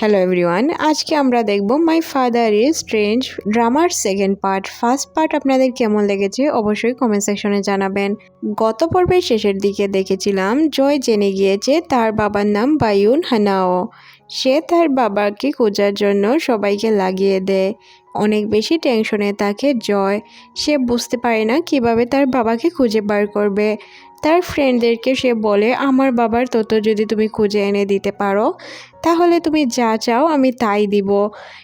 Hello everyone আজকে আমরা দেখব মাই ফাদার ইজ স্ট্রেঞ্জ ড্রামার সেকেন্ড পার্ট ফার্স্ট পার্ট আপনাদের কেমন লেগেছে অবশ্যই কমেন্ট সেকশনে জানাবেন। গত পর্বের শেষের দিকে দেখেছিলাম, জয় জেনে গিয়েছে তার বাবার নাম বায়ুন হানাও সে তার বাবাকে খোঁজার জন্য সবাইকে লাগিয়ে দেয়। অনেক বেশি টেনশনে থাকে জয়। সে বুঝতে পারে না কীভাবে তার বাবাকে খুঁজে বার করবে। তার ফ্রেন্ডদেরকে সে বলে, আমার বাবার তত যদি তুমি খুঁজে এনে দিতে পারো, তাহলে তুমি যা চাও আমি তাই দিব।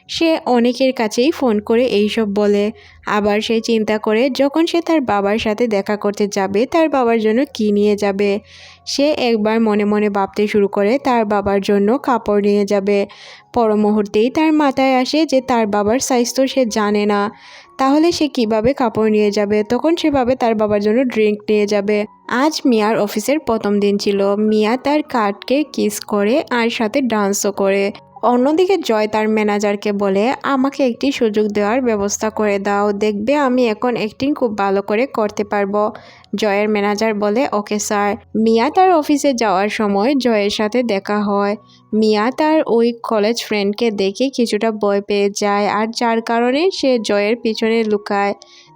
সে অনেকের কাছেই ফোন করে এইসব বলে। আবার সে চিন্তা করে, যখন সে তার বাবার সাথে দেখা করতে যাবে, তার বাবার জন্য কী নিয়ে যাবে? সে একবার মনে মনে ভাবতে শুরু করে, তার বাবার জন্য কাপড় নিয়ে যাবে। পর মুহূর্তেই তার মাথায় আসে যে তার বাবার তো সে জানে না। তাহলে সে কীভাবে কাপড় নিয়ে যাবে? তখন সেভাবে তার বাবার জন্য ড্রিঙ্ক নিয়ে যাবে। আজ মিয়ার অফিসের প্রথম দিন ছিল। মিয়া তার কার্ডকে কিস করে আর সাথে ডান্সও করে। অন্যদিকে জয় তার ম্যানেজারকে বলে, আমাকে একটি সুযোগ দেওয়ার ব্যবস্থা করে দাও। দেখবে আমি এখন অ্যাক্টিং খুব ভালো করে করতে পারব। জয়ের ম্যানেজার বলে, ওকে স্যার। মিয়া তার অফিসে যাওয়ার সময় জয়ের সাথে দেখা হয়। মিয়া তার ওই কলেজ ফ্রেন্ডকে দেখে কিছুটা ভয় পেয়ে যায় আর যার কারণে সে জয়ের পিছনে লুকায়।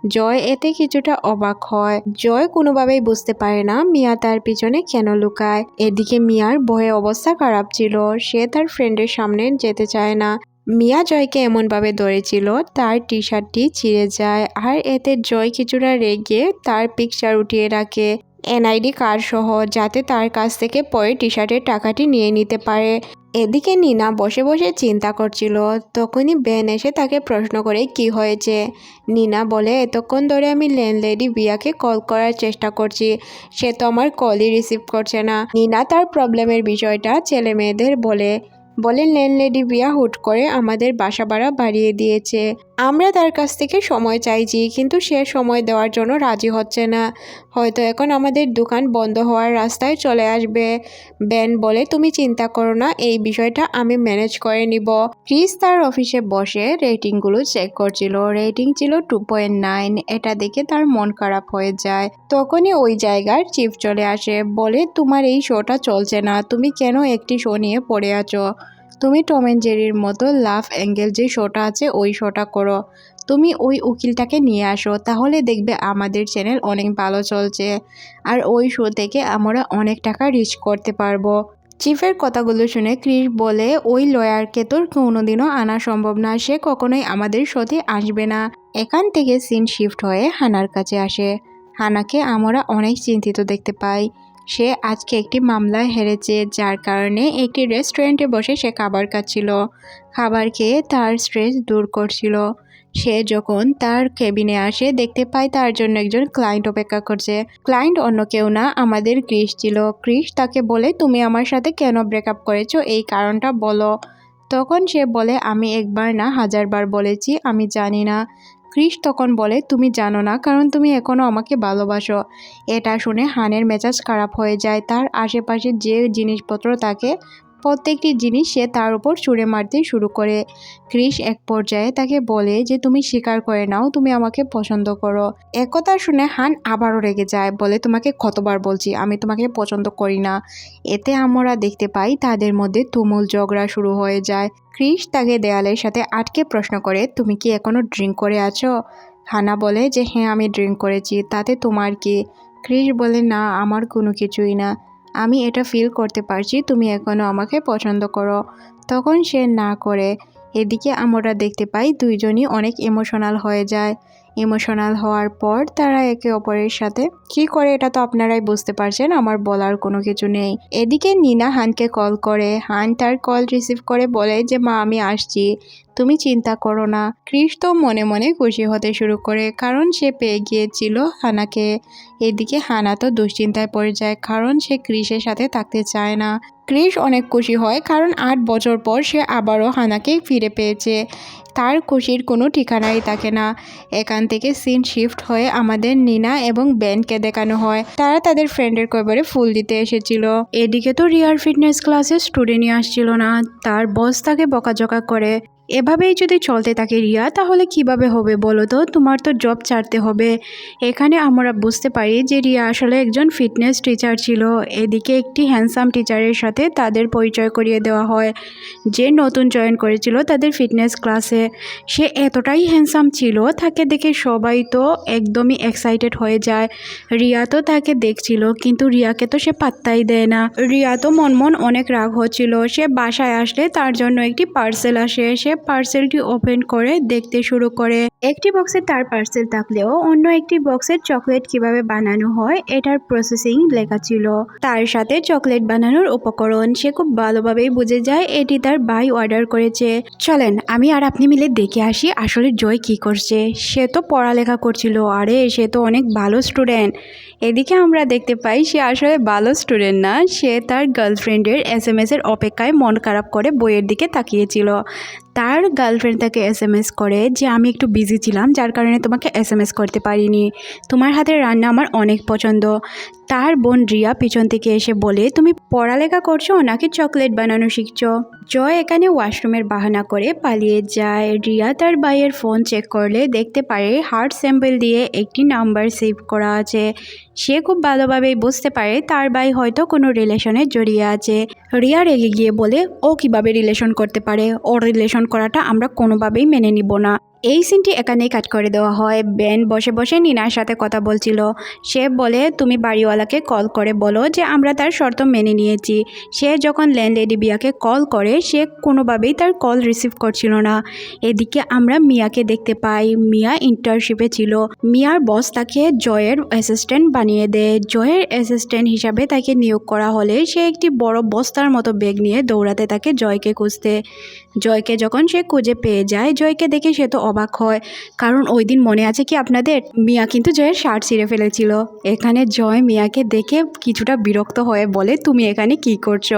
জয় এতে কিছুটা অবাক হয়। জয় কোনোভাবেই বুঝতে পারে না মিয়া তার পিছনে কেন লুকায়। এদিকে মিয়ার ভয়ে অবস্থা খারাপ ছিল। সে তার ফ্রেন্ডের সামনে যেতে চায় না। মিয়া জয়কে এমনভাবে ধরেছিল, তার টি শার্টটি ছিঁড়ে যায় আর এতে জয় কিছুটা রেগে তার পিকচার উঠিয়ে রাখে। এনআইডি কার্ড সহ যাতে তার কাছ থেকে পরে টি শার্টের টাকাটি নিয়ে নিতে পারে। এদিকে নিনা বসে বসে চিন্তা করছিল, তখনই বেন এসে তাকে প্রশ্ন করে কি হয়েছে। নিনা বলে, এতক্ষণ ধরে আমি ল্যান্ডলেডি বিয়াকে কল করার চেষ্টা করছি, সে তো আমার কলই রিসিভ করছে না। নিনা তার প্রবলেমের বিষয়টা ছেলে মেয়েদের বলে বলেন ল্যান্ডলেডি বিয়া হুট করে আমাদের বাসা ভাড়া বাড়িয়ে দিয়েছে। আমরা তার কাছ থেকে সময় চাইছি, কিন্তু সে সময় দেওয়ার জন্য রাজি হচ্ছে না। হয়তো এখন আমাদের দোকান বন্ধ হওয়ার রাস্তায় চলে আসবে। বেন বলে, তুমি চিন্তা করো না, এই বিষয়টা আমি ম্যানেজ করে নিব। ক্রিস তার অফিসে বসে রেটিংগুলো চেক করছিল। রেটিং ছিল টু পয়েন্ট নাইন। এটা দেখে তার মন খারাপ হয়ে যায়। তখনই ওই জায়গার চিফ চলে আসে। বলে, তোমার এই শোটা চলছে না। তুমি কেন একটি শো নিয়ে পড়ে আছো? তুমি টম অ্যান্ড জেরির মতো লাভ অ্যাঙ্গেল যে শোটা আছে, ওই শোটা করো। তুমি ওই উকিলটাকে নিয়ে আসো, তাহলে দেখবে আমাদের চ্যানেল অনেক ভালো চলছে। আর ওই শো থেকে আমরা অনেক টাকা রিচ করতে পারব। চিফের কথাগুলো শুনে ক্রিস বলে, ওই লয়ারকে তোর কোনোদিনও আনা সম্ভব না, সে কখনোই আমাদের সাথে আসবে না। এখান থেকে সিন শিফট হয়ে হানার কাছে আসে। হানাকে আমরা অনেক চিন্তিত দেখতে পাই। সে আজকে একটি মামলায় হেরেছে, যার কারণে একটি রেস্টুরেন্টে বসে সে খাবার খাচ্ছিল। খাবার খেয়ে তার স্ট্রেস দূর করছিল। সে যখন তার কেবিনে আসে, দেখতে পায় তার জন্য একজন ক্লায়েন্ট অপেক্ষা করছে। ক্লায়েন্ট অন্য কেউ না, আমাদের ক্রিস ছিল। ক্রিস তাকে বলে, তুমি আমার সাথে কেন ব্রেকআপ করেছ? এই কারণটা বলো। তখন সে বলে, আমি একবার না, হাজারবার বলেছি, আমি জানি না। ক্রিস তখন বলে, তুমি জানো না, কারণ তুমি এখনও আমাকে ভালোবাসো। এটা শুনে হানের মেজাজ খারাপ হয়ে যায়। তার আশেপাশে যে জিনিসপত্র থাকে প্রত্যেকটি জিনিস সে তার উপর ছুঁড়ে মারতে শুরু করে। ক্রিস এক পর্যায়ে তাকে বলে যে, তুমি স্বীকার করে নাও, তুমি আমাকে পছন্দ করো। একথা শুনে হান আবারও রেগে যায়, বলে, তোমাকে কতবার বলছি, আমি তোমাকে পছন্দ করি না। এতে আমরা দেখতে পাই তাদের মধ্যে তুমুল ঝগড়া শুরু হয়ে যায়। ক্রিস তাকে দেয়ালের সাথে আটকে প্রশ্ন করে, তুমি কি এখনও ড্রিঙ্ক করে আছো? হানা বলে যে হ্যাঁ আমি ড্রিঙ্ক করেছি, তাতে তোমার কি? ক্রিস বলে, না, আমার কোনো কিছুই না। আমি এটা ফিল করতে পারছি, তুমি এখনও আমাকে পছন্দ করো। তখন সে না করে, এদিকে আমরা দেখতে পাই দুইজনই অনেক ইমোশনাল হয়ে যায়। ইমোশনাল হওয়ার পর তারা একে অপরের সাথে, কি করে এটা তো আপনারাই বুঝতে পারছেন, আমার বলার কোনো কিছু নেই। এদিকে নিনা হানকে কল করে। হান তার কল রিসিভ করে, বলে যে, মা, আমি আসছি। তুমি চিন্তা করো না। ক্রিস তো মনে মনে খুশি হতে শুরু করে, কারণ সে পেয়ে গিয়েছিল হানাকে। এদিকে হানা তো দুশ্চিন্তায় পড়ে যায়, কারণ সে ক্রিসের সাথে থাকতে চায় না। ক্রিস অনেক খুশি হয়, কারণ আট বছর পর সে আবারও হানাকে ফিরে পেয়েছে। তার খুশির কোনো ঠিকানাই থাকে না। এখান থেকে সিন শিফট হয়ে আমাদের নিনা এবং বেনকে দেখানো হয়। তারা তাদের ফ্রেন্ডের কবরে ফুল দিতে এসেছিল। এদিকে তো রিয়ার ফিটনেস ক্লাসে স্টুডেন্টই আসছিল না। তার বস তাকে বকাঝকা করে। এভাবেই যদি চলতে থাকে রিয়া, তাহলে কীভাবে হবে বলো তো? তোমার তো জব ছাড়তে হবে। এখানে আমরা বুঝতে পারি যে রিয়া আসলে একজন ফিটনেস টিচার ছিল। এদিকে একটি হ্যান্ডসাম টিচারের সাথে তাদের পরিচয় করিয়ে দেওয়া হয়। যে নতুন জয়েন করেছিল তাদের ফিটনেস ক্লাসে সে এতটাই হ্যান্ডসাম ছিল, তাকে দেখে সবাই তো একদমই এক্সাইটেড হয়ে যায়। রিয়া তো তাকে দেখছিল, কিন্তু রিয়াকে তো সে পাত্তাই দেয় না। রিয়া তো মন মন অনেক রাগ হচ্ছিল। সে বাসায় আসলে তার জন্য একটি পার্সেল আসে। সে পার্সেলটি ওপেন করে দেখতে শুরু করে। একটি বক্সে তার পার্সেল থাকলেও অন্য একটি বক্সের চকলেট কীভাবে বানানো হয়, এটার প্রসেসিং লেখা ছিল। তার সাথে চকলেট বানানোর উপকরণ, সে খুব ভালোভাবেই বুঝে যায় এটি তার ভাই অর্ডার করেছে। চলেন, আমি আর আপনি মিলে দেখে আসি আসলে জয় কি করছে। সে তো পড়ালেখা করছিল, আরে সে তো অনেক ভালো স্টুডেন্ট এদিকে আমরা দেখতে পাই সে আসলে ভালো স্টুডেন্ট না, সে তার গার্লফ্রেন্ডের এস এম এসের অপেক্ষায় মন খারাপ করে বইয়ের দিকে তাকিয়েছিল। তার গার্লফ্রেন্ড তাকে এস এম এস করে যে আমি একটু বিজি ছিলাম, যার কারণে তোমাকে এস এম এস করতে পারিনি। তোমার হাতের রান্না আমার অনেক পছন্দ। তার বোন রিয়া পিছন থেকে এসে বলে, তুমি পড়ালেখা করছ নাকি চকলেট বানানো শিখছো? জয় এখানে ওয়াশরুমের বাহানা করে পালিয়ে যায়। রিয়া তার ভাইয়ের ফোন চেক করলে দেখতে পারে হার্ট স্যাম্পল দিয়ে একটি নাম্বার সেভ করা আছে। সে খুব ভালোভাবেই বুঝতে পারে তার ভাই হয়তো কোনো রিলেশনে জড়িয়ে আছে। রিয়া রেগে গিয়ে বলে, ও কীভাবে রিলেশন করতে পারে? ওর রিলেশন করাটা আমরা কোনোভাবেই মেনে নিব না। এই সিনটি এখানেই কাট করে দেওয়া হয়। বেন বসে বসে নিনার সাথে কথা বলছিল। সে বলে, তুমি বাড়িওয়ালাকে কল করে বলো যে আমরা তার শর্ত মেনে নিয়েছি। সে যখন ল্যান্ডলেডি বিয়াকে কল করে, সে কোনোভাবেই তার কল রিসিভ করছিল না। এদিকে আমরা মিয়াকে দেখতে পাই। মিয়া ইন্টার্নশিপে ছিল। মিয়ার বস তাকে জয়ের অ্যাসিস্ট্যান্ট বানিয়ে দেয়। জয়ের অ্যাসিস্ট্যান্ট হিসাবে তাকে নিয়োগ করা হলে সে একটি বড় বস্তার মতো ব্যাগ নিয়ে দৌড়াতে তাকে জয়কে খুঁজতে। জয়কে যখন সে খুঁজে পেয়ে যায়, জয়কে দেখে সে তো অবাক হয়। কারণ ওই দিন মনে আছে কি আপনাদের? মিয়া কিন্তু জয়ের শার্ট ছিঁড়ে ফেলেছিল। এখানে জয় মিয়াকে দেখে কিছুটা বিরক্ত হয়ে বলে, তুমি এখানে কি করছ?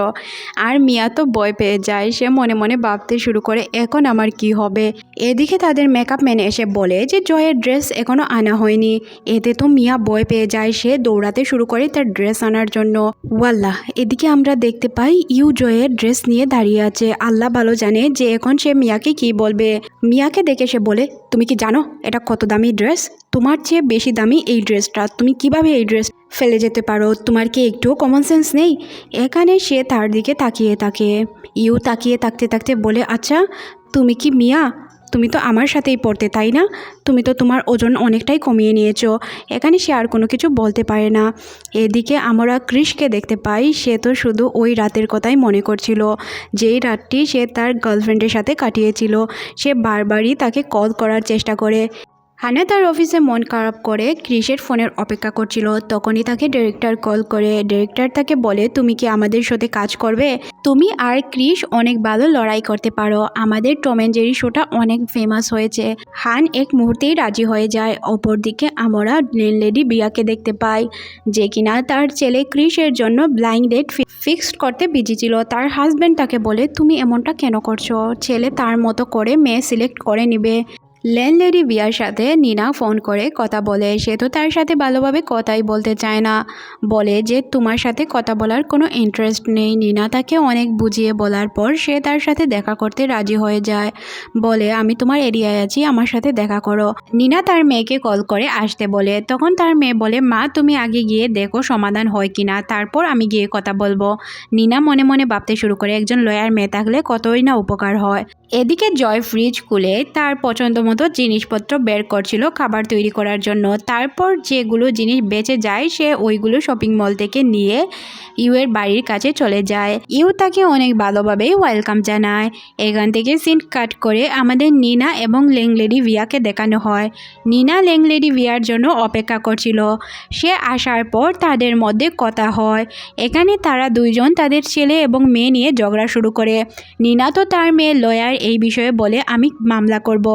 আর মিয়া তো ভয় পেয়ে যায়। সে মনে মনে ভাবতে শুরু করে, এখন আমার কি হবে? এদিকে তাদের মেকআপ ম্যানে এসে বলে যে, জয়ের ড্রেস এখনও আনা হয়নি। এতে তো মিয়া ভয় পেয়ে যায়। সে দৌড়াতে শুরু করে তার ড্রেস আনার জন্য। ওয়াল্লাহ, এদিকে আমরা দেখতে পাই, ইউ জয়ের ড্রেস নিয়ে দাঁড়িয়ে আছে। আল্লাহ ভালো জানে যে এখন সে মিয়াকে কি বলবে। মিয়াকে দেখে সে বলে, তুমি কি জানো এটা কত দামি ড্রেস? তোমার চেয়ে বেশি দামি এই ড্রেসটা। তুমি কীভাবে এই ড্রেস ফেলে যেতে পারো? তোমার কি একটুও কমন সেন্স নেই? এখানে সে তার দিকে তাকিয়ে থাকে। ইউ তাকিয়ে থাকতে থাকতে বলে আচ্ছা তুমি কি মিয়া? তুমি তো আমার সাথেই পড়তে, তাই না? তুমি তো তোমার ওজন অনেকটাই কমিয়ে নিয়েছো। এখানে সে আর কোনো কিছু বলতে পারে না। এদিকে আমরা কৃষকে দেখতে পাই, সে তো শুধু ওই রাতের কথাই মনে করছিল, যেই রাতটি সে তার গার্লফ্রেন্ডের সাথে কাটিয়েছিল। সে বারবারই তাকে কল করার চেষ্টা করে। হানা তার অফিসে মন খারাপ করে ক্রিসের ফোনের অপেক্ষা করছিল। তখনই তাকে ডিরেক্টর কল করে ডিরেক্টর তাকে বলে, তুমি কি আমাদের সাথে কাজ করবে? তুমি আর ক্রিস অনেক ভালো লড়াই করতে পারো। আমাদের টম জেরি শোটা অনেক ফেমাস হয়েছে। হান এক মুহূর্তেই রাজি হয়ে যায়। অপরদিকে আমরা লেডি বিয়াকে দেখতে পাই, যে কিনা তার ছেলে ক্রিসের জন্য ব্লাইন্ড ডেট ফিক্সড করতে বিজি ছিল। তার হাজব্যান্ড তাকে বলে, তুমি এমনটা কেন করছ? ছেলে তার মতো করে মেয়ে সিলেক্ট করে নিবে। ল্যান্ডলেডি বিয়ার সাথে নিনা ফোন করে কথা বলে। সে তো তার সাথে ভালোভাবে কথাই বলতে চায় না। বলে যে তোমার সাথে কথা বলার কোনো ইন্টারেস্ট নেই। নিনা তাকে অনেক বুঝিয়ে বলার পর সে তার সাথে দেখা করতে রাজি হয়ে যায়। বলে, আমি তোমার এরিয়ায় আছি, আমার সাথে দেখা করো। নিনা তার মেয়েকে কল করে আসতে বলে। তখন তার মেয়ে বলে, মা, তুমি আগে গিয়ে দেখো সমাধান হয় কি না তারপর আমি গিয়ে কথা বলব। নিনা মনে মনে ভাবতে শুরু করে, একজন লয়ার মেয়ে থাকলে কতই না উপকার হয়? এদিকে জয় ফ্রিজ খুলে তার পছন্দ মতো জিনিসপত্র বের করছিল খাবার তৈরি করার জন্য। তারপর যেগুলো জিনিস বেঁচে যায়, সে ওইগুলো শপিং মল থেকে নিয়ে ইউয়ের বাড়ির কাছে চলে যায়। ইউ তাকে অনেক ভালোভাবেই ওয়েলকাম জানায়। এখান থেকে সিন কাট করে আমাদের নিনা এবং লেংলেডি ভিয়াকে দেখানো হয়। নিনা লেংলেডি ভিয়ার জন্য অপেক্ষা করছিল। সে আসার পর তাদের মধ্যে কথা হয়। এখানে তারা দুইজন তাদের ছেলে এবং মেয়ে নিয়ে ঝগড়া শুরু করে। নিনা তো তার মেয়ে লয়ার এই বিষয়ে বলে, আমি মামলা করব।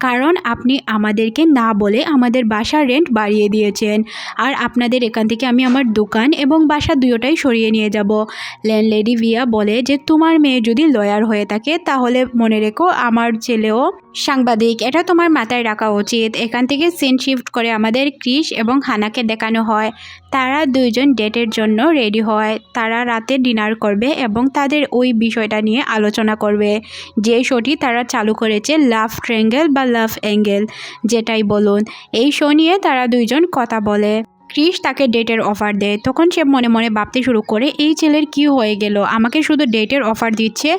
কারণ আপনি আমাদেরকে না বলে আমাদের বাসার রেন্ট বাড়িয়ে দিয়েছেন। আর আপনাদের এখান থেকে আমি আমার দোকান এবং বাসা দুয়োটাই সরিয়ে নিয়ে যাব। ল্যান্ডলেডি ভিয়া বলে যে, তোমার মেয়ে যদি লয়ার হয়ে থাকে, তাহলে মনে রেখো আমার ছেলেও সাংবাদিক। এটা তোমার মাথায় রাখা উচিত। এখান থেকে সিন শিফট করে আমাদের ক্রিস এবং হানাকে দেখানো হয়। তারা দুইজন ডেটের জন্য রেডি হয়। তারা রাতে ডিনার করবে এবং তাদের ওই বিষয়টা নিয়ে আলোচনা করবে। যে শোটি তারা চালু করেছে, লাভ ট্রেঙ্গেল বা লাভ অ্যাঙ্গেল, যেটাই বলুন। এই শো নিয়ে তারা দুইজন কথা বলে। ক্রিস তাকে ডেটের অফার দেয়। তখন সে মনে মনে ভাবতে শুরু করে, এই ছেলের কি হয়ে গেল? আমাকে শুধু ডেটের অফার দিচ্ছে।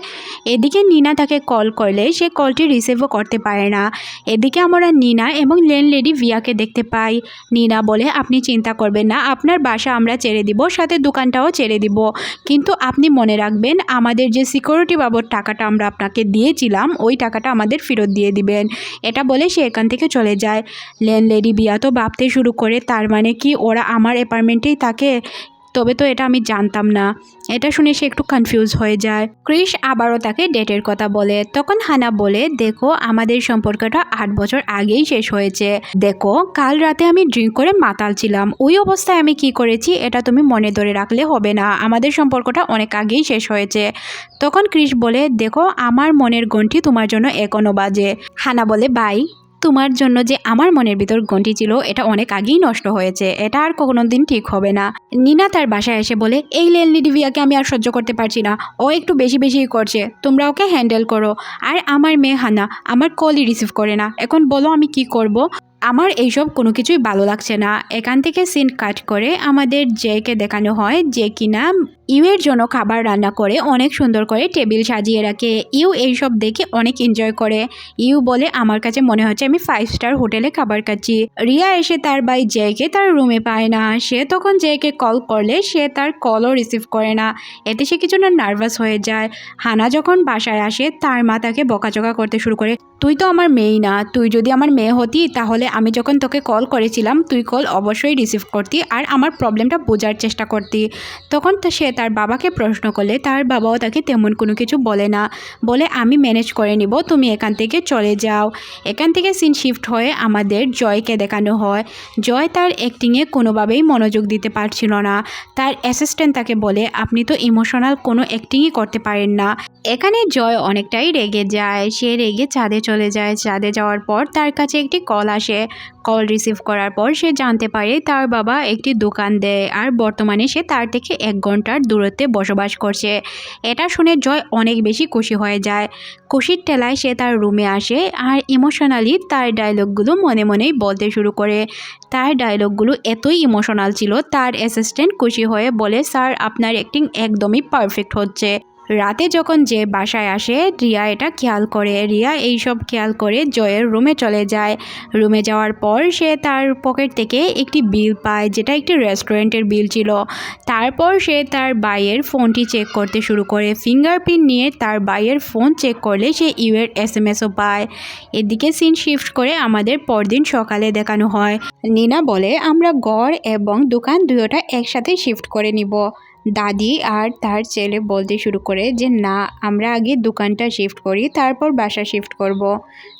এদিকে নিনা তাকে কল করলে, সে কলটি রিসিভও করতে পারে না। এদিকে আমরা নিনা এবং লেডি ভিয়াকে দেখতে পাই। নিনা বলে, আপনি চিন্তা করবেন না, আপনার বাসা আমরা ছেড়ে দিব, সাথে দোকানটাও ছেড়ে দিব। কিন্তু আপনি মনে রাখবেন, আমাদের যে সিকিউরিটি বাবদ টাকাটা আমরা আপনাকে দিয়েছিলাম, ওই টাকাটা আমাদের ফেরত দিয়ে দিবেন। এটা বলে সে এখান থেকে চলে যায়। লেডি বিয়া তো ভাবতে শুরু করে, তার মানে কি ওরা আমার অ্যাপার্টমেন্টেই থাকে, তবে তো এটা আমি জানতাম না। এটা শুনে সে একটু কনফিউজ হয়ে যায়। ক্রিস আবারও তাকে ডেটের কথা বলে। তখন হানা বলে, দেখো, আমাদের সম্পর্কটা আট বছর আগেই শেষ হয়েছে। দেখো, কাল রাতে আমি ড্রিঙ্ক করে মাতাল ছিলাম। ওই অবস্থায় আমি কি করেছি, এটা তুমি মনে ধরে রাখলে হবে না। আমাদের সম্পর্কটা অনেক আগেই শেষ হয়েছে। তখন ক্রিস বলে, দেখো, আমার মনের গন্ঠি তোমার জন্য এখনও বাজে। হানা বলে, বাই। তোমার জন্য যে আমার মনের ভিতর গন্টি ছিল, এটা অনেক আগেই নষ্ট হয়েছে। এটা আর কোনো দিন ঠিক হবে না। নিনা তার বাসায় এসে বলে, এই লেনলি ডিভিয়াকে আমি আর সহ্য করতে পারছি না। ও একটু বেশি বেশিই করছে। তোমরা ওকে হ্যান্ডেল করো। আর আমার মেয়ে হানা, আমার কলই রিসিভ করে না। এখন বলো আমি কি করব? আমার এইসব কোনো কিছুই ভালো লাগছে না। এখান থেকে সিন কাট করে আমাদের জেকে দেখানো হয় যে কিনা ইউয়ের জন্য খাবার রান্না করে অনেক সুন্দর করে টেবিল সাজিয়ে রাখে। ইউ এইসব দেখে অনেক এনজয় করে। ইউ বলে, আমার কাছে মনে হচ্ছে আমি ফাইভ স্টার হোটেলে খাবার খাচ্ছি। রিয়া এসে তার ভাই জেকে তার রুমে পায় না। সে তখন জেকে কল করলে সে তার কলও রিসিভ করে না। এতে সে কিছু না নার্ভাস হয়ে যায়। হানা যখন বাসায় আসে, তার মা তাকে বকাচকা করতে শুরু করে, তুই তো আমার মেয়েই না, তুই যদি আমার মেয়ে হতি, তাহলে আমি যখন তোকে কল করেছিলাম, তুই কল অবশ্যই রিসিভ করতি আর আমার প্রবলেমটা বোঝার চেষ্টা করতি। তখন সে তার বাবাকে প্রশ্ন করলে তার বাবাও তাকে তেমন কোনো কিছু বলে না। বলে, আমি ম্যানেজ করে নিব, তুমি এখান থেকে চলে যাও। এখান থেকে সিন শিফট হয়ে আমাদের জয়কে দেখানো হয়। জয় তার অ্যাক্টিংয়ে কোনোভাবেই মনোযোগ দিতে পারছিল না। তার অ্যাসিস্ট্যান্ট তাকে বলে, আপনি তো ইমোশনাল কোনো অ্যাক্টিংই করতে পারেন না। এখানে জয় অনেকটাই রেগে যায়। সে রেগে চাঁদে চলে যায়। চাঁদে যাওয়ার পর তার কাছে একটি কল আসে। কল রিসিভ করার পর সে জানতে পারে তার বাবা একটি দোকান দেয় আর বর্তমানে সে তার থেকে এক ঘণ্টার দূরত্বে বসবাস করছে। এটা শুনে জয় অনেক বেশি খুশি হয়ে যায়। খুশির টেলায় সে তার রুমে আসে আর ইমোশনালি তার ডায়লগগুলো মনে মনেই বলতে শুরু করে। তার ডায়লগগুলো এতই ইমোশনাল ছিল, তার অ্যাসিস্ট্যান্ট খুশি হয়ে বলে, স্যার, আপনার অ্যাক্টিং একদমই পারফেক্ট হচ্ছে। রাতে যখন যে বাসায় আসে, রিয়া এটা খেয়াল করে। রিয়া এই সব খেয়াল করে জয়ের রুমে চলে যায়। রুমে যাওয়ার পর সে তার পকেট থেকে একটি বিল পায়, যেটা একটি রেস্টুরেন্টের বিল ছিল। তারপর সে তার বাইয়ের ফোনটি চেক করতে শুরু করে। ফিঙ্গারপ্রিন্ট নিয়ে তার বাইয়ের ফোন চেক করলে সে ইউএর এস এম এসও পায়। এদিকে সিন শিফট করে আমাদের পরদিন সকালে দেখানো হয়। নিনা বলে, আমরা গড় এবং দোকান দুয়োটা একসাথে শিফট করে নিব। দাদি আর তার ছেলে বলতে শুরু করে যে, না, আমরা আগে দোকানটা শিফট করি, তারপর বাসা শিফট করব।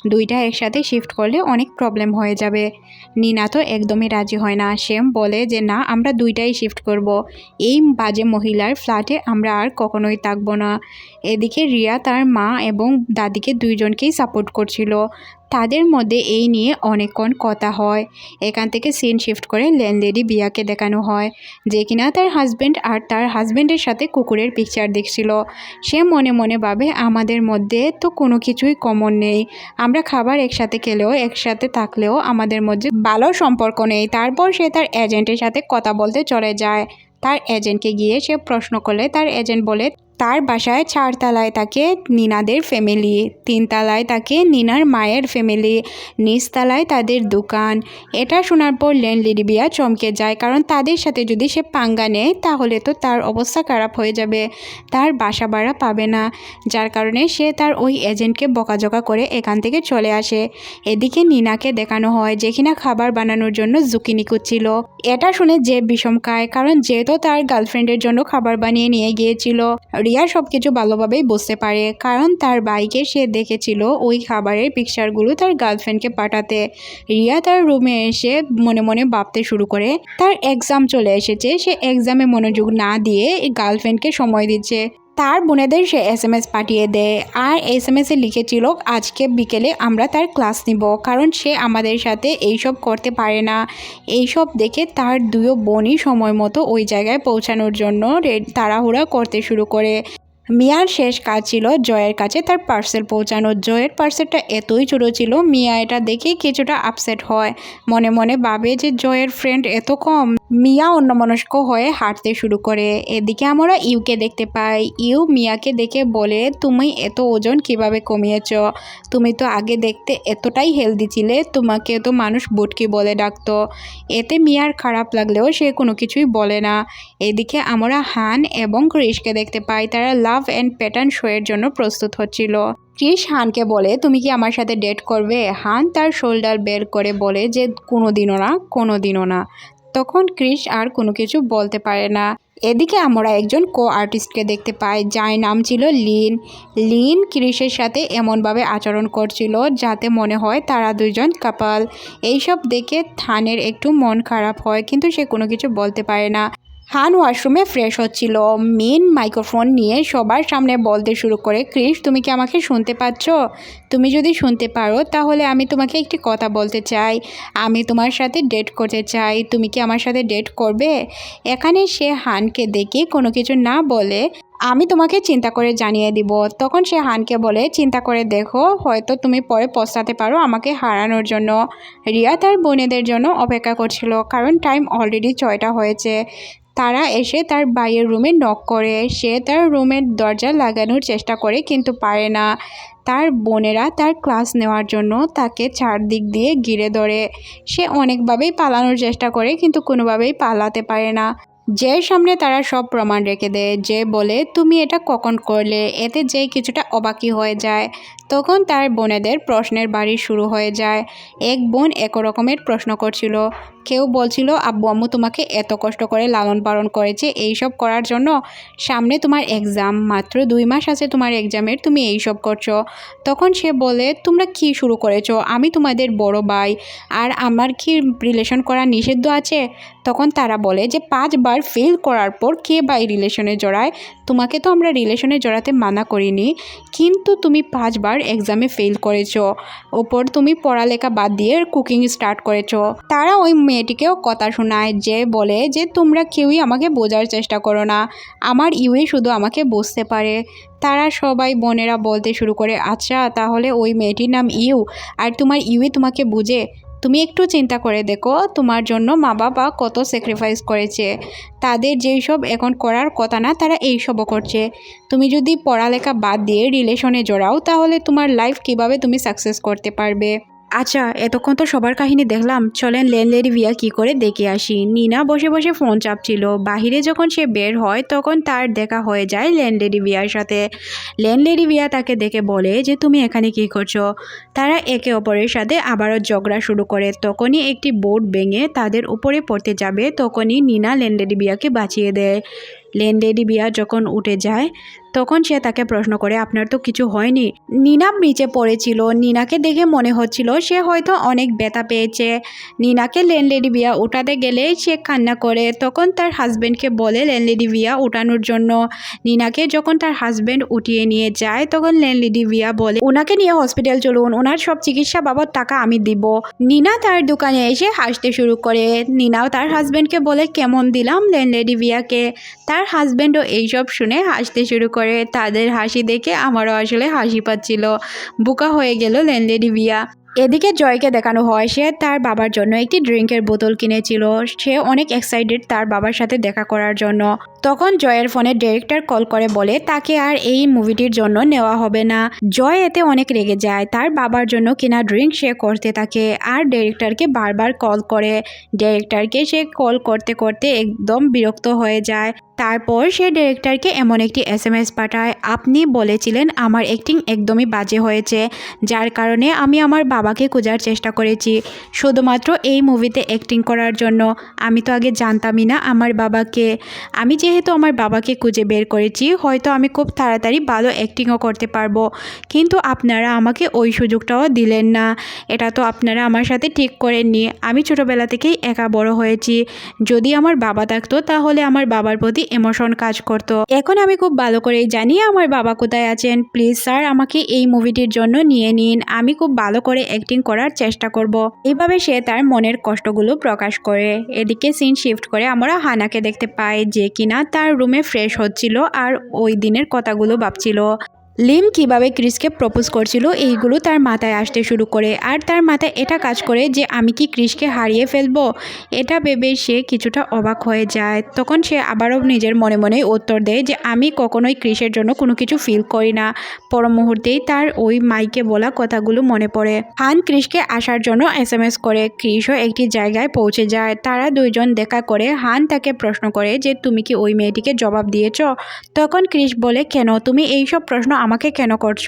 দুইটা একসাথে শিফট করলে অনেক প্রবলেম হয়ে যাবে নিনা তো একদমই রাজি হয় না সেম বলে যে, না, আমরা দুইটাই শিফট করব। এই বাজে মহিলার ফ্ল্যাটে আমরা আর কখনোই থাকব না এদিকে রিয়া তার মা এবং দাদিকে দুইজনকেই সাপোর্ট করছিল। তাদের মধ্যে এই নিয়ে অনেকক্ষণ কথা হয়। এখান থেকে সিন শিফট করে ল্যান্ডলেডি বিয়াকে দেখানো হয়, যে কিনা তার হাজব্যান্ড আর তার হাজব্যান্ডের সাথে কুকুরের পিকচার দেখছিল। সে মনে মনে ভাবে, আমাদের মধ্যে তো কোনো কিছুই কমন নেই। আমরা খাবার একসাথে খেলেও, একসাথে থাকলেও আমাদের মধ্যে ভালো সম্পর্ক নেই। তারপর সে তার এজেন্টের সাথে কথা বলতে চলে যায়। তার এজেন্টকে গিয়ে সে প্রশ্ন করলে, তার এজেন্ট বলে তার বাসায় চারতলায় থাকে নিনাদের ফ্যামিলি তিনতলায় থাকে নিনার মায়ের ফ্যামিলি নিচতলায় তাদের দোকান। এটা শোনার পর লেন লিডিবিয়া চমকে যায়, কারণ তাদের সাথে যদি সে পাঙ্গা নেয়, তাহলে তো তার অবস্থা খারাপ হয়ে যাবে। তার বাসা ভাড়া পাবে না, যার কারণে সে তার ওই এজেন্টকে বকাঝকা করে এখান থেকে চলে আসে। এদিকে নিনাকে দেখানো হয় যে কিনা খাবার বানানোর জন্য জুকিনি করছিল এটা শুনে যে বিষম খায়, কারণ যেহেতু তার গার্লফ্রেন্ডের জন্য খাবার বানিয়ে নিয়ে গিয়েছিল। রিয়া সব কিছু ভালোভাবেই বুঝতে পারে। কারণ তার বাইকে সে দেখেছিল ওই খাবারের পিকচারগুলো তার গার্লফ্রেন্ডকে পাঠাতে। রিয়া তার রুমে এসে মনে মনে ভাবতে শুরু করে। তার এক্সাম চলে এসেছে। সে এক্সামে মনোযোগ না দিয়ে গার্লফ্রেন্ডকে সময় দিচ্ছে। তার বোনেদের সে এস এম এস পাঠিয়ে দেয়। আর এস এম এসে লিখেছিল আজকে বিকেলে আমরা তার ক্লাস নিব, কারণ সে আমাদের সাথে এইসব করতে পারে না। এইসব দেখে তার দুয়ো বোনই সময় মতো ওই জায়গায় পৌঁছানোর জন্য তাড়াহুড়া করতে শুরু করে। মিয়ার শেষ কাজ ছিল জয়ের কাছে তার পার্সেল পৌঁছানো। জয়ের পার্সেলটা এতই ছোটো ছিল, মিয়া এটা দেখেই কিছুটা আপসেট হয়। মনে মনে ভাবে যে জয়ের ফ্রেন্ড এত কম, মিয়া অন্যমনস্ক হয়ে হাঁটতে শুরু করে। এদিকে আমরা ইউকে দেখতে পাই। ইউ মিয়াকে দেখে বলে, তুমি এত ওজন কীভাবে কমিয়েছ? তুমি তো আগে দেখতে এতটাই হেলদি ছিলে, তোমাকে তো মানুষ বুটকি বলে ডাকতো। এতে মিয়ার খারাপ লাগলেও সে কোনো কিছুই বলে না। এদিকে আমরা হান এবং ক্রিশকে দেখতে পাই, তারা লাভ অ্যান্ড প্যাটার্ন শোয়ের জন্য প্রস্তুত হচ্ছিল। ক্রিশ হানকে বলে, তুমি কি আমার সাথে ডেট করবে? হান তার শোল্ডার বের করে বলে যে কোনো দিনও না কোনো দিনও না। তখন ক্রিশ আর কোনো কিছু বলতে পারে না। এদিকে আমরা একজন কো আর্টিস্টকে দেখতে পাই, যার নাম ছিল লিন। লিন ক্রিশের সাথে এমনভাবে আচরণ করছিল যাতে মনে হয় তারা দুজন কাপাল এইসব দেখে থানের একটু মন খারাপ হয়, কিন্তু সে কোনো কিছু বলতে পারে না। হান ওয়াশরুমে ফ্রেশ হচ্ছিল। মেন মাইক্রোফোন নিয়ে সবার সামনে বলতে শুরু করে, ক্রিস, তুমি কি আমাকে শুনতে পাচ্ছ? তুমি যদি শুনতে পারো, তাহলে আমি তোমাকে একটি কথা বলতে চাই। আমি তোমার সাথে ডেট করতে চাই। তুমি কি আমার সাথে ডেট করবে? এখানে সে হানকে দেখে কোনো কিছু না বলে, আমি তোমাকে চিন্তা করে জানিয়ে দিব। তখন সে হানকে বলে, চিন্তা করে দেখো, হয়তো তুমি পরে পস্তাতে পারো আমাকে হারানোর জন্য। রিয়া তার বোনেদের জন্য অপেক্ষা করছিল, কারণ টাইম অলরেডি ছয়টা হয়েছে। তারা এসে তার বাইয়ের রুমে নক করে। সে তার রুমের দরজা লাগানোর চেষ্টা করে, কিন্তু পারে না। তার বোনেরা তার ক্লাস নেওয়ার জন্য তাকে চারদিক দিয়ে ঘিরে ধরে। সে অনেকভাবেই পালানোর চেষ্টা করে, কিন্তু কোনোভাবেই পালাতে পারে না। যে সামনে তারা সব প্রমাণ রেখে দেয়, যে বলে, তুমি এটা কখন করলে? এতে যে কিছুটা অবাকি হয়ে যায়। তখন তার বোনেদের প্রশ্নের বাড়ি শুরু হয়ে যায়। এক বোন এক রকমের প্রশ্ন করছিল। কেউ বলছিল, আব্বু, আম্মু, তোমাকে এত কষ্ট করে লালন পালন করেছে, এইসব করার জন্য সামনে তোমার এক্সাম মাত্র দুই মাস আছে তোমার এক্সামের তুমি এইসব করছ। তখন সে বলে, তোমরা কি শুরু করেছ? আমি তোমাদের বড় ভাই, আর আমার কি রিলেশন করা নিষিদ্ধ আছে? তখন তারা বলে যে, পাঁচবার ফেল করার পর কে বাই রিলেশনে জড়ায়? তোমাকে তো আমরা রিলেশনে জড়াতে মানা করিনি। কিন্তু তুমি পাঁচবার এক্সামে ফেল করেছ। ওপর তুমি পড়ালেখা বাদ দিয়ে কুকিং স্টার্ট করেছ। তারা ওই মেয়েটিকেও কথা শোনায় যে বলে যে তোমরা কেউই আমাকে বোঝার চেষ্টা করো না। আমার ইউই শুধু আমাকে বুঝতে পারে। তারা সবাই বোনেরা বলতে শুরু করে আচ্ছা তাহলে ওই মেয়েটির নাম ইউ। আর তোমার ইউই তোমাকে বুঝে? তুমি একটু চিন্তা করে দেখো তোমার জন্য মা বাবা কত স্যাক্রিফাইস করেছে। তাদের যেই সব এখন করার কথা না, তারা এই সবও করছে। তুমি যদি পড়ালেখা বাদ দিয়ে রিলেশনে জড়াও, তাহলে তোমার লাইফ কীভাবে তুমি সাকসেস করতে পারবে? আচ্ছা এতক্ষণ তো সবার কাহিনী দেখলাম। চলেন লেনলেডি ভিয়া কি করে দেখে আসি। নিনা বসে বসে ফোন চাপছিল। বাহিরে যখন সে বের হয়, তখন তার দেখা হয়ে যায় ল্যান্ডলেডি ভিয়ার সাথে। ল্যান্ডলেডি ভিয়া তাকে দেখে বলে যে, তুমি এখানে কি করছ? তারা একে অপরের সাথে আবারও ঝগড়া শুরু করে। তখনই একটি বোর্ড ভেঙে তাদের উপরে পড়তে যাবে। তখনই নিনা ল্যান্ডলেডি ভিয়াকে বাঁচিয়ে দেয়। ল্যান্ডলেডি বিয়া যখন উঠে যায়, তখন সে তাকে প্রশ্ন করে, আপনার তো কিছু হয়নি। নিনা নিচে পড়েছিল। নিনাকে দেখে মনে হচ্ছিল সে হয়তো অনেক ব্যথা পেয়েছে। নিনাকে ল্যান্ডলেডি বিয়া উঠাতে গেলে সে কান্না করে, তখন তার হাজব্যান্ডকে বলে লেনলেডি বিয়া উঠানোর জন্য। নিনাকে যখন তার হাজব্যান্ড উঠিয়ে নিয়ে যায়, তখন লেনলেডি বিয়া বলে, ওনাকে নিয়ে হসপিটাল চলুন, ওনার সব চিকিৎসা বাবদ টাকা আমি দিব। নিনা তার দোকানে এসে হাসতে শুরু করে। নিনাও তার হাজব্যান্ডকে বলে, কেমন দিলাম ল্যান্ডলেডি বিয়াকে? তার হাজব্যান্ডও এইসব শুনে হাসতে শুরু করে। তাদের হাসি দেখে আমারও আসলে হাসি পাচ্ছিল। বোকা হয়ে গেল ল্যান্ডলেডি বিয়া এদিকে জয়কে দেখানো হয়, সে তার বাবার জন্য একটি ড্রিঙ্কের বোতল কিনেছিল। সে অনেক এক্সাইটেড তার বাবার সাথে দেখা করার জন্য। তখন জয়ের ফোনে ডিরেক্টর কল করে বলে, তাকে আর এই মুভিটির জন্য নেওয়া হবে না। জয় এতে অনেক রেগে যায়। তার বাবার জন্য কিনা ড্রিঙ্ক সে করতে থাকে। আর ডিরেক্টরকে বারবার কল করে। ডিরেক্টরকে সে কল করতে করতে একদম বিরক্ত হয়ে যায়। তারপর সে ডিরেক্টরকে এমন একটি এস এম এস পাঠায়, আপনি বলেছিলেন আমার অ্যাক্টিং একদমই বাজে হয়েছে, যার কারণে আমি আমার বাবাকে খোঁজার চেষ্টা করেছি। শুধুমাত্র এই মুভিতে অ্যাক্টিং করার জন্য। আমি তো আগে জানতামই না আমার বাবাকে। আমি যেহেতু আমার বাবাকে খুঁজে বের করেছি, হয়তো আমি খুব তাড়াতাড়ি ভালো অ্যাক্টিংও করতে পারব। কিন্তু আপনারা আমাকে ওই সুযোগটাও দিলেন না। এটা তো আপনারা আমার সাথে ঠিক করেননি। আমি ছোটোবেলা থেকেই একা বড় হয়েছি। যদি আমার বাবা থাকতো, তাহলে আমার বাবার প্রতি ইমোশন কাজ করতো। এখন আমি খুব ভালো করেই জানি আমার বাবা কোথায় আছেন। প্লিজ স্যার আমাকে এই মুভিটির জন্য নিয়ে নিন। আমি খুব ভালো করে অ্যাক্টিং করার চেষ্টা করব। এভাবে সে তার মনের কষ্টগুলো প্রকাশ করে। এদিকে সিন শিফট করে আমরা হানাকে দেখতে পাই, যে কিনা তার রুমে ফ্রেশ হচ্ছিল আর ওই দিনের কথাগুলো ভাবছিল। লিম কীভাবে ক্রিসকে প্রপোজ করছিল, এইগুলো তার মাথায় আসতে শুরু করে। আর তার মাথায় এটা কাজ করে যে, আমি কি ক্রিসকে হারিয়ে ফেলব? এটা ভেবে সে কিছুটা অবাক হয়ে যায়। তখন সে আবারও নিজের মনে মনে উত্তর দেয় যে, আমি কখনোই ক্রিসের জন্য কোনো কিছু ফিল করি না। পর মুহূর্তেই তার ওই মাইকে বলা কথাগুলো মনে পড়ে। হান ক্রিসকে আসার জন্য এস এম এস করে। ক্রিসও একটি জায়গায় পৌঁছে যায়। তারা দুইজন দেখা করে। হান তাকে প্রশ্ন করে যে, তুমি কি ওই মেয়েটিকে জবাব দিয়েছ? তখন ক্রিস বলে, কেন? তুমি এইসব প্রশ্ন আমাকে কেন করছ?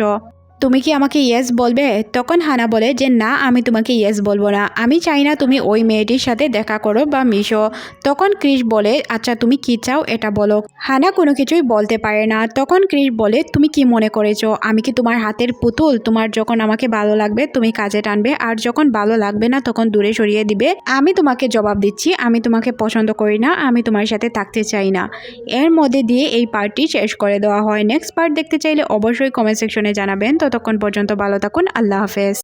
তুমি কি আমাকে ইয়েস বলবে? তখন হানা বলে যে, না, আমি তোমাকে ইয়েস বলব না। আমি চাই না তুমি ওই মেয়েটির সাথে দেখা করো বা মিশো। তখন ক্রিস বলে আচ্ছা তুমি কি চাও এটা বলো। হানা কোনো কিছুই বলতে পারে না। তখন ক্রিস বলে, তুমি কি মনে করেছ? আমি কি তোমার হাতের পুতুল? তোমার যখন আমাকে ভালো লাগবে, তুমি কাজে টানবে। আর যখন ভালো লাগবে না, তখন দূরে সরিয়ে দিবে। আমি তোমাকে জবাব দিচ্ছি, আমি তোমাকে পছন্দ করি না, আমি তোমার সাথে থাকতে চাই না। এর মধ্যে দিয়ে এই পার্টটি শেষ করে দেওয়া হয়। নেক্সট পার্ট দেখতে চাইলে অবশ্যই কমেন্ট সেকশনে জানাবেন। ততক্ষণ পর্যন্ত ভালো থাকুন। আল্লাহ হাফেজ।